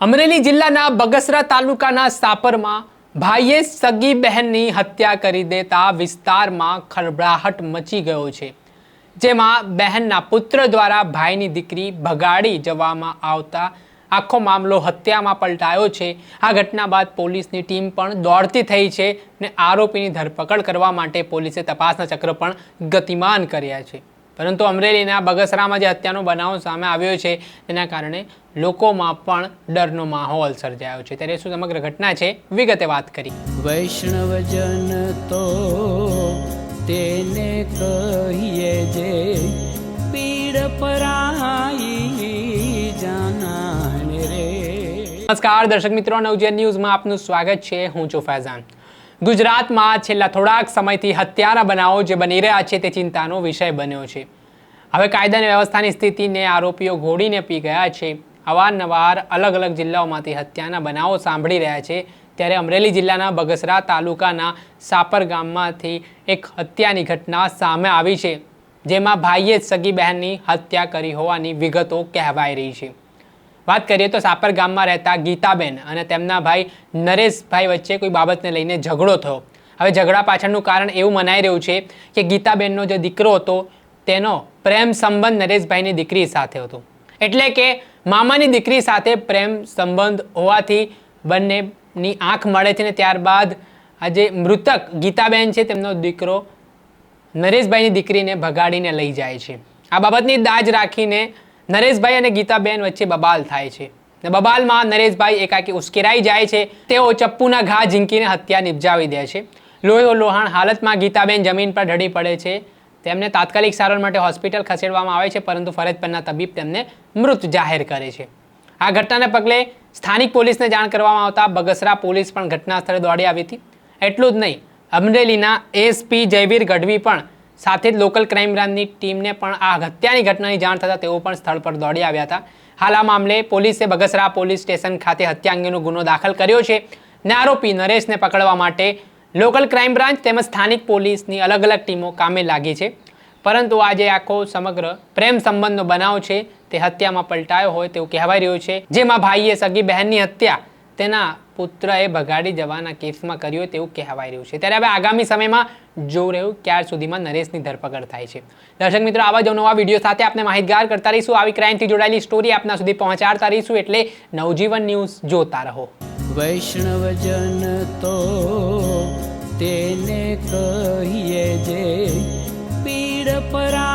અમરેલી જિલ્લાના બગસરા તાલુકાના સાપરમાં ભાઈએ સગી બહેનની હત્યા કરી દેતા વિસ્તારમાં ખળભળાહટ મચી ગયો છે. જેમાં બહેનના પુત્ર દ્વારા ભાઈની દીકરી ભગાડી જવામાં આવતા આખો મામલો હત્યામાં પલટાયો છે. આ ઘટના બાદ પોલીસની ટીમ પણ દોડતી થઈ છે ને આરોપીની ધરપકડ કરવા માટે પોલીસે તપાસના ચક્ર પણ ગતિમાન કર્યા છે. પરંતુ અમરેલીના બગસરામાં જે હત્યાનો બનાવ સામે આવ્યો છે તેના કારણે લોકોમાં પણ ડરનો માહોલ સર્જાયો છે. ત્યારે શું સમગ્ર ઘટના છે વિગતે વાત કરી. વૈષ્ણવજન તો તેને કહીએ જે પીડ પરાઈ જાના રે. નમસ્કાર દર્શક મિત્રો નવજીવન ન્યૂઝમાં આપનું સ્વાગત છે. હું છું ફૈઝાન. ગુજરાતમાં છેલ્લા થોડાક સમયથી હત્યાના બનાવો જે બની રહ્યા છે તે ચિંતાનો વિષય બન્યો છે. હવે કાયદાની વ્યવસ્થાની સ્થિતિને આરોપીઓ ઘોડીને પી ગયા છે. અવારનવાર અલગ અલગ જિલ્લાઓમાંથી હત્યાના બનાવો સાંભળી રહ્યા છે. ત્યારે અમરેલી જિલ્લાના બગસરા તાલુકાના સાપર ગામમાંથી એક હત્યાની ઘટના સામે આવી છે. જેમાં ભાઈએ સગી બહેનની હત્યા કરી હોવાની વિગતો કહેવાઈ રહી છે. વાત કરીએ તો સાપર ગામમાં રહેતા ગીતાબેન અને તેમના ભાઈ નરેશભાઈ વચ્ચે કોઈ બાબતને લઈને ઝઘડો થયો. હવે ઝઘડા પાછળનું કારણ એવું મનાઈ રહ્યું છે કે ગીતાબેનનો જે દીકરો હતો, તેનો પ્રેમ સંબંધ નરેશભાઈની દીકરી સાથે હતો. એટલે કે મામાની દીકરી સાથે પ્રેમ સંબંધ હોવાથી બંનેની આંખ મળે છે ને ત્યારબાદ આ જે મૃતક ગીતાબેન છે, તેમનો દીકરો નરેશભાઈની દીકરીને ભગાડીને લઈ જાય છે. આ બાબતની દાજ રાખીને નરેશભાઈ અને ગીતાબેન વચ્ચે બબાલ થાય છે. ને બબાલમાં નરેશભાઈ એકાકી ઉશ્કેરાઈ જાય છે. તેઓ ચપ્પુના ઘા ઝીંકીને હત્યા નિપજાવી દે છે. લોહી લોહાણ હાલતમાં ગીતાબેન જમીન પર ઢળી પડે છે. તેમને તાત્કાલિક સારવાર માટે હોસ્પિટલ ખસેડવામાં આવે છે, પરંતુ ફરજ પરના તબીબ તેમને મૃત જાહેર કરે છે. આ ઘટનાને પગલે સ્થાનિક પોલીસને જાણ કરવામાં આવતા બગસરા પોલીસ પણ ઘટના સ્થળે દોડી આવી હતી. એટલું જ નહીં, અમરેલીના એસપી જયવીર ગઢવી પણ સાથે જ લોકલ ક્રાઇમ બ્રાન્ચની ટીમને પણ આ હત્યાની ઘટનાની જાણ થતાં તેઓ પણ સ્થળ પર દોડી આવ્યા હતા. હાલ આ મામલે પોલીસે બગસરા પોલીસ સ્ટેશન ખાતે હત્યા અંગેનો ગુનો દાખલ કર્યો છે. ને આરોપી નરેશને પકડવા માટે લોકલ ક્રાઇમ બ્રાન્ચ તેમજ સ્થાનિક પોલીસની અલગ અલગ ટીમો કામે લાગી છે. પરંતુ આજે આખો સમગ્ર પ્રેમ સંબંધનો બનાવ છે. તે હત્યામાં પલટાયો હોય તેવું કહેવાય રહ્યું છે. જેમાં ભાઈએ સગી બહેનની હત્યા તેના પુત્રએ ભગાડી જવાના કેસમાં કર્યો તેવું કહેવાય રહ્યું છે. ત્યારે હવે આગામી સમયમાં જોવું રહ્યું ક્યાર સુધીમાં નરેશની ધરપકડ થાય છે. દર્શક મિત્રો, આવા જ નવા વીડિયો સાથે આપણે માહિતગાર કરતા રહીશું. આવી ક્રાઇમથી જોડાયેલી સ્ટોરી આપના સુધી પહોંચાડતા રહીશું એટલે નવજીવન ન્યૂઝ જોતા રહો. વૈષ્ણવજન તો તેને કહીએ જે પીડ પરાઈ